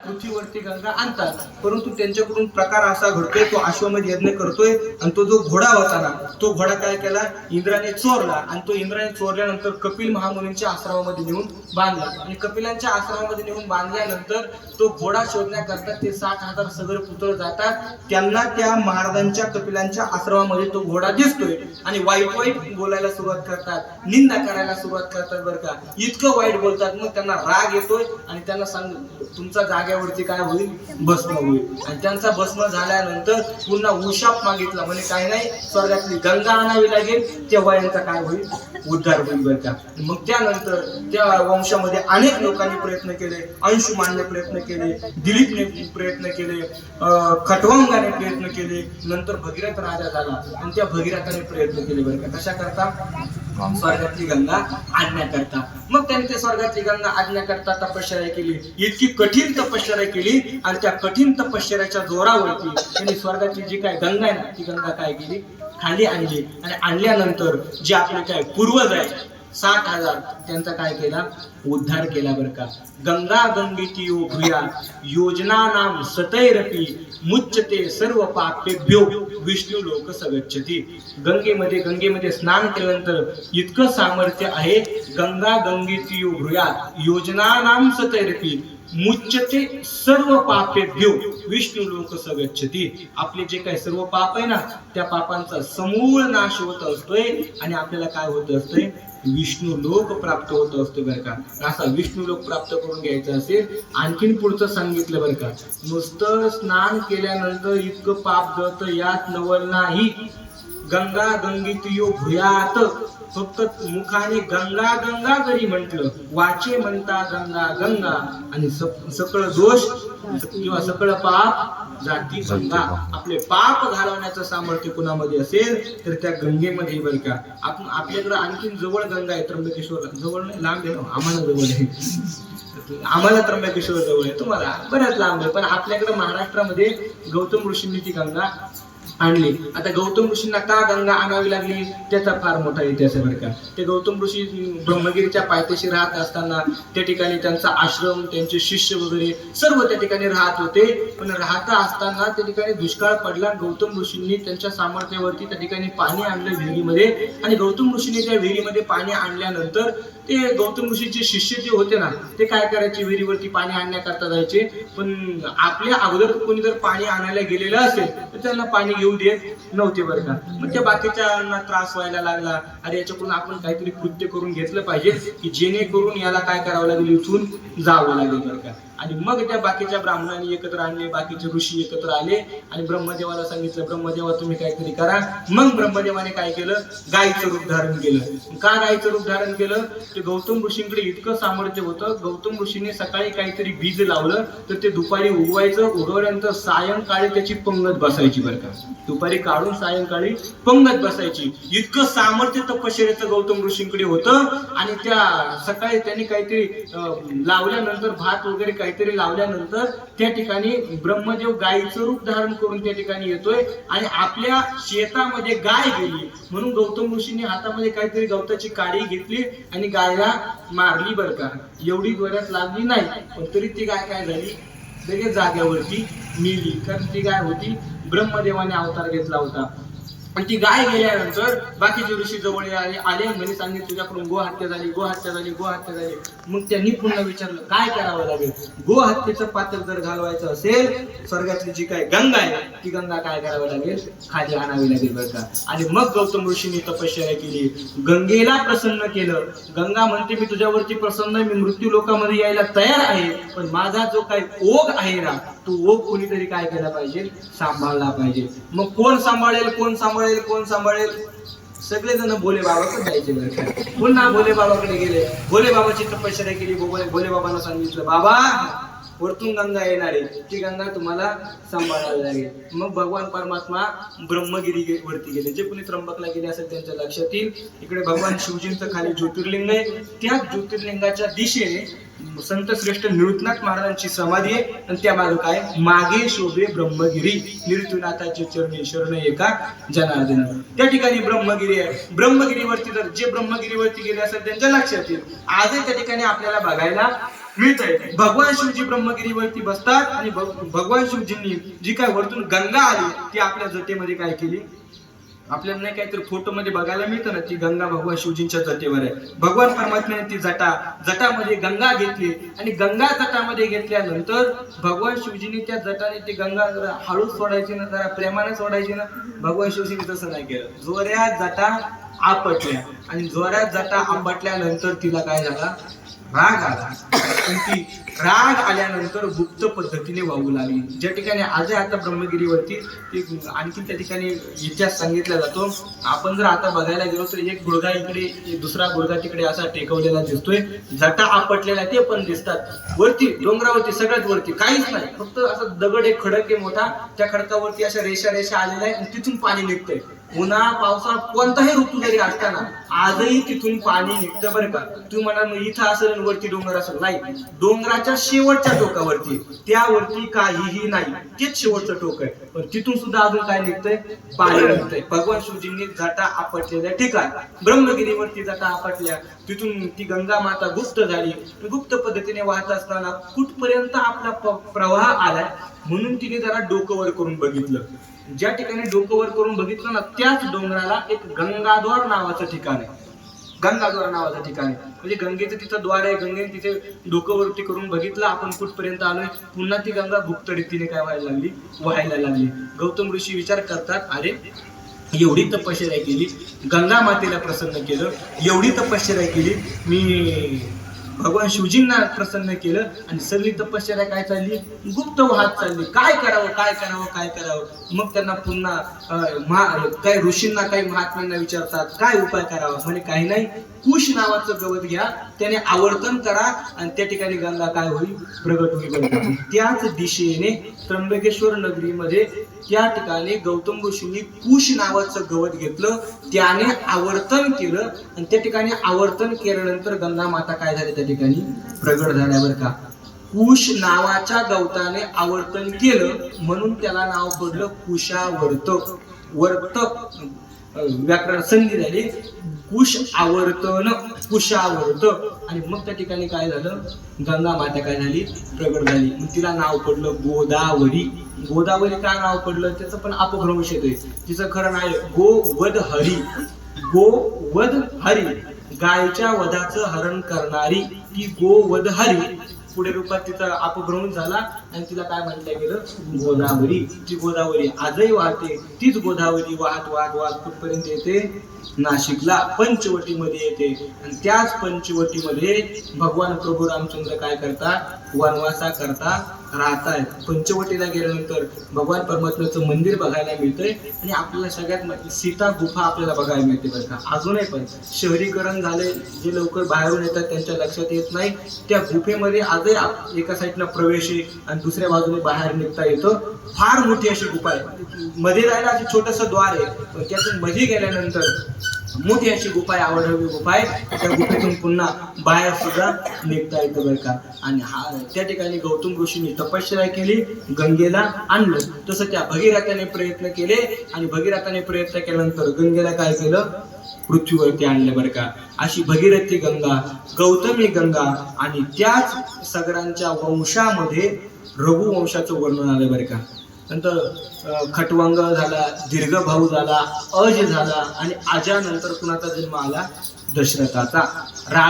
पृथ्वीवरती गंगा आणतात. परंतु त्यांच्याकडून प्रकार असा घडतोय तो अश्वमेध यज्ञ करतोय आणि तो जो घोडा होता ना तो घोडा काय केला? इंद्राने चोरला आणि तो इंद्राने चोरल्यानंतर कपिल महामुनींच्या आश्रमामध्ये नेऊन बांधला. आणि कपिलांच्या आश्रमामध्ये नेऊन बांधल्यानंतर तो घोडा शोधण्याकरता ते साठ हजार सगळे पुतळ जातात. त्यांना त्या महाराजांच्या कपिलांच्या आश्रमामध्ये तो घोडा दिसतोय आणि वाईट वाईट बोलायला सुरुवात करतात. निंदा करायला सुरुवात करतात बरं का. इतकं वाईट बोलतात मग त्यांना राग येतोय आणि त्यांना सांग तुमचा जाग्यावरती काय होईल? भस्म होईल. आणि त्यांचा भस्म झाल्यानंतर पुन्हा उशाप मागितला म्हणजे काय नाही स्वर्गातली गंगा आणावी लागेल. तेव्हा यांचा काय होईल? उद्धार होईल बरं का. मग त्यानंतर त्या वंशामध्ये अनेक लोकांनी प्रयत्न केले. अंशुमानने प्रयत्न केले दिलीपने प्रयत्न केले खटवंगाने प्रयत्न केले. नंतर भगीरथ राजा झाला. आणि त्या भगीरथाने प्रयत्न केले बरं का. कशा करता स्वर्गातली गंगा आणण्याकरता मग त्यांनी ते स्वर्गातली गंगा आणण्याकरता तपश्चर्या केली. इतकी कठीण तपश्चर्या केली आणि त्या कठीण तपश्चर्याच्या जोरावरती त्यांनी स्वर्गातली जी काय गंगा आहे ना ती गंगा काय केली? खाली आणली. आणि आणल्यानंतर जे आपले काय पूर्वज आहे साठ हजार. त्यांचा काय केला? उद्धार केला बरं का. गंगा गंगेची यो भूया योजना नाम सतैरपी मुच्चते सर्व पापेभ्यो विष्णू लोक सगच्छती. गंगेमध्ये गंगेमध्ये स्नान केल्यानंतर इतकं सामर्थ्य आहे गंगा गंगेची यो भूया योजना नाम सतैरपी मुच्यते सर्व पापे देव विष्णू लोक सगच्छती. आपले जे काही सर्व पाप आहे ना त्या पापांचा समूळ नाश होत असतोय. आणि आपल्याला काय होत असतंय? विष्णू लोक प्राप्त होत असतो बरं का. असा विष्णू लोक प्राप्त करून घ्यायचा असेल आणखीन पुढचं सांगितलं बरं का. नुसतं स्नान केल्यानंतर इतकं पाप जळतं यात नवल नाही. गंगा गंगेतियो भुयात. फक्त मुखाने गंगा गंगा जरी म्हटलं. वाचे म्हणता गंगा गंगा. आणि सकळ दोष किंवा सकळ पाप जाती गंगा आपले पाप घालवण्याचं सामर्थ्य कुणामध्ये असेल तर त्या गंगेमध्ये बरं का. आपण आपल्याकडे आणखीन जवळ गंगा आहे त्र्यंबकेश्वर. जवळ नाही लांब आहे. आम्हाला जवळ आहे. आम्हाला त्र्यंबकेश्वर जवळ आहे. तुम्हाला बऱ्याच लांब आहे. पण आपल्याकडे महाराष्ट्रामध्ये गौतम ऋषींनी ती गंगा आणले. आता गौतम ऋषींना का गंगा आणावी लागली? त्याचा फार मोठा इतिहास आहे बरं का. ते गौतम ऋषी ब्रह्मगिरीच्या पायथ्याशी राहत असताना त्या ठिकाणी त्यांचा आश्रम त्यांचे शिष्य वगैरे सर्व त्या ठिकाणी राहत होते. पण राहता असताना त्या ठिकाणी दुष्काळ पडला. गौतम ऋषींनी त्यांच्या सामर्थ्यावरती त्या ठिकाणी पाणी आणलं विहिरीमध्ये. आणि गौतम ऋषींनी त्या विहिरीमध्ये पाणी आणल्यानंतर ते गौतम ऋषीचे शिष्य जे होते ना ते काय करायचे? विहिरीवरती पाणी आणण्याकरता जायचे. पण आपल्या अगोदर कोणी जर पाणी आणायला गेलेलं असेल तर त्यांना पाणी घेऊ देत नव्हते बरं का. मग त्या बाकीच्यांना त्रास व्हायला लागला. अरे याच्याकडून आपण काहीतरी कृत्य करून घेतलं पाहिजे की जेणेकरून याला काय करावं लागेल? इथून जावं लागेल बरं का. आणि मग त्या बाकीच्या ब्राह्मणांनी एकत्र आणले बाकीचे ऋषी एकत्र आले आणि ब्रह्मदेवाला सांगितलं ब्रह्मदेवा तुम्ही काहीतरी करा. मग ब्रह्मदेवाने काय केलं? गायचं रूप धारण केलं. का गायचं रूप धारण केलं? ते गौतम ऋषींकडे इतकं सामर्थ्य होतं गौतम ऋषीने सकाळी काहीतरी बीज लावलं तर ते दुपारी उगवायचं उगवल्यानंतर सायंकाळी त्याची पंगत बसायची बरं का. दुपारी काढून सायंकाळी पंगत बसायची. इतकं सामर्थ्य तपश्चर्याचं गौतम ऋषींकडे होतं आणि त्या सकाळी त्यांनी काहीतरी अं, लावल्यानंतर भात वगैरे काहीतरी लावल्यानंतर त्या ठिकाणी ब्रह्मदेव गायीचं रूप धारण करून त्या ठिकाणी येतोय आणि आपल्या शेतामध्ये गाय गेली. म्हणून गौतम ऋषींनी हातामध्ये काहीतरी गवताची काडी घेतली आणि गायला मारली बरं का. एवढी गोऱ्यात लागली नाही पण तरी ती गाय काय झाली? लगेच जाग्यावरती मिली. कारण ती गाय होती ब्रह्मदेवाने अवतार घेतला होता. आणि ती गाय गेल्यानंतर बाकीचे ऋषी जवळ आले आले म्हणे सांगितले तुझ्याकडून गो हत्या झाली गो हत्या झाली गो हत्या झाली. मग त्यांनी पुन्हा विचारलं काय करावं लागेल? गो हत्येचं पात्र जर घालवायचं असेल स्वर्गातली जी काय गंगा आहे ती गंगा काय करावं लागेल? खाली आणावी लागेल बरं का? आणि मग गौतम ऋषीने तपश्चर्या केली. गंगेला प्रसन्न केलं. गंगा म्हणते मी तुझ्यावरती प्रसन्न आहे, मी मृत्यू लोकांमध्ये यायला तयार आहे. पण माझा जो काही ओघ आहे ना तो ओघ कोणीतरी काय केला पाहिजे? सांभाळला पाहिजे. मग कोण सांभाळेल कोण सांभाळेल कोण सांभाळेल? सगळेजण भोले बाबाकडे जायचे पुन्हा भोले बाबाकडे गेले. भोले बाबाची तपश्चर्या केली भोले बाबांना सांगितलं बाबा वरतून गंगा येणार आहे. ती गंगा तुम्हाला सांभाळावी लागेल. मग भगवान परमात्मा ब्रह्मगिरी गे- वरती गेले. जे कोणी त्र्यंबकला गेले असेल त्यांच्या लक्षात येईल. इकडे भगवान शिवजींचं खाली ज्योतिर्लिंग आहे. त्या ज्योतिर्लिंगाच्या दिशेने संत श्रेष्ठ निरुतनाथ महाराजांची समाधी आहे. आणि त्या मागे काय? मागे शोभे ब्रह्मगिरी. निरुतनाथाचे चरणी शरण एका जनार्दन. त्या ठिकाणी ब्रह्मगिरी आहे. ब्रह्मगिरीवरती जर जे ब्रह्मगिरीवरती गेले असेल त्यांच्या लक्षात येईल. आजही त्या ठिकाणी आपल्याला बघायला मिळतंय भगवान शिवजी ब्रह्मगिरीवरती बसतात आणि भगवान शिवजींनी जी काय वरतून गंगा आली ती आपल्या जटेमध्ये काय केली? आपल्याला नाही काहीतरी फोटो मध्ये बघायला मिळतं ना ती गंगा भगवान शिवजींच्या जटेवर आहे. भगवान परमात्म्याने ती जटा जटामध्ये गंगा घेतली आणि गंगा जटामध्ये घेतल्यानंतर भगवान शिवजींनी त्या जटाने ती गंगा जरा हळूच सोडायची ना जरा प्रेमाने सोडायची ना भगवान शिवजींनी तसं नाही केलं. जोऱ्यात जटा आपटल्या आणि जोऱ्या जटा आंबटल्यानंतर तिला काय झाला? राग आला. आणि ती राग आल्यानंतर गुप्त पद्धतीने वाहू लागली. ज्या ठिकाणी आजही आता ब्रह्मगिरीवरती ती आणखी त्या ठिकाणी इतिहास सांगितला जातो. आपण जर आता बघायला गेलो तर एक गुडगा इकडे दुसरा गुडगा तिकडे असा टेकवलेला दिसतोय. जटा आपटलेला ते पण दिसतात. वरती डोंगरावरती सगळ्यात वरती काहीच नाही. फक्त असा दगड एक खडक आहे मोठा. त्या खडकावरती अशा रेषा रेषा आलेल्या आहे आणि तिथून पाणी निघतंय. उन्हाळा पावसाळा कोणताही ऋतू जरी असताना आजही तिथून पाणी निघतं बरं का. तुम्ही म्हणाल इथं असेल वरती डोंगर असेल. नाही. डोंगराच्या शेवटच्या टोकावरती त्यावरती काहीही नाही. तेच शेवटचं टोक आहे. पण तिथून सुद्धा अजून काय निघतंय? पाणी निघतंय. भगवान शिवजींनी जाता आपटलेल्या ठिकाण ब्रह्मगिरीवरती जाता आपटल्या. तिथून ती गंगा माता गुप्त झाली. गुप्त पद्धतीने वाहत असताना कुठपर्यंत आपला प्रवाह आलाय? म्हणून तिने जरा डोकं वर करून बघितलं. ज्या ठिकाणी डोकं वर करून बघितलं ना त्याच डोंगराला एक गंगाद्वार नावाचं ठिकाण आहे. गंगाद्वार नावाचं ठिकाण आहे. म्हणजे गंगेचं तिथं द्वार आहे गंगेने तिथे डोकं वरती करून बघितलं आपण कुठपर्यंत आलोय? पुन्हा ती गंगा गुप्त तिने काय व्हायला लागली? व्हायला लागली. गौतम ऋषी विचार करतात अरे एवढी तपश्चर्या केली गंगा मातेला प्रसन्न केलं एवढी तपश्चर्या केली मी भगवान शिवजींना प्रसन्न केलं आणि सगळी तपश्चर्या काय चालली? गुप्त वाहत चालली. काय करावं काय करावं काय करावं? मग त्यांना पुन्हा काही ऋषींना काही महात्म्यांना विचारतात काय उपाय करावा? म्हणे काही नाही. कुश नावाचं गवत घ्या त्याने आवर्तन करा आणि त्या ठिकाणी गंगा काय होईल? प्रगट होईल. त्याच दिशेने त्र्यंबकेश्वर नगरीमध्ये त्या ठिकाणी गौतम ऋषींनी कुश नावाचं गवत घेतलं. त्याने आवर्तन केलं आणि त्या ठिकाणी आवर्तन केल्यानंतर गंगा माता काय झाली त्या ठिकाणी? प्रगट झाल्यावर का. कुश नावाच्या गवताने आवर्तन केलं म्हणून त्याला नाव पडलं कुशावर्त. वर्त व्याकरण संधी झाली कुश आवर्तन कुशावर्त. आणि मग त्या ठिकाणी काय झालं? गंगा माता काय झाली? प्रगट झाली. मग तिला नाव पडलं गोदावरी. गोदावरी का नाव पडलं? त्याचं पण अपभ्रंश येतोय तिचं खरं नाव गो वध हरी गो वध हरी गायच्या वधाचं हरण करणारी ती गो वध हरी पुढे रूपात तिचा अपभ्रमण झाला आणि तिला काय म्हटलं गेलं गोदावरी. ती गोदावरी आजही वाहते. तीच गोदावरी वाहत वाहत वाहत कुठपर्यंत येते? नाशिकला पंचवटीमध्ये येते. आणि त्याच पंचवटीमध्ये भगवान प्रभू रामचंद्र काय करतात वनवासा करता राहतायत पंचवटीला गेल्यानंतर भगवान परमात्म्याचं मंदिर बघायला मिळतंय आणि आपल्याला सगळ्यात सीता गुफा आपल्याला बघायला मिळते बरं का. अजूनही पण शहरीकरण झाले जे लवकर बाहेरून येतात त्यांच्या लक्षात येत नाही. त्या गुफेमध्ये आजही एका साईडला प्रवेश आहे आणि दुसऱ्या बाजूने बाहेर निघता येतं. फार मोठी अशी गुफा आहे. मध्ये जायला असं छोटस द्वार आहे पण त्यातून मध्ये गेल्यानंतर मोठी अशी गुफा आहे आवडवी गुफा आहे त्या गुफेतून पुन्हा बाहेर सुद्धा निघता येतं बरं का. आणि हा त्या ठिकाणी गौतम ऋषींनी तपश्चर्या केली गंगेला आणलं. तसं त्या भगीरथाने प्रयत्न केले आणि भगीरथाने प्रयत्न केल्यानंतर गंगेला काय केलं पृथ्वीवरती आणलं बरं का. अशी भगीरथी गंगा गौतमी गंगा आणि त्याच सगळ्यांच्या वंशामध्ये रघुवंशाचं वर्णन आलं बरं का. नंतर खटवंग खटवांग झाला दीर्घ भाऊ झाला अज झाला आणि आजानंतर कुणाचा जन्म आला? दशरथाचा. रा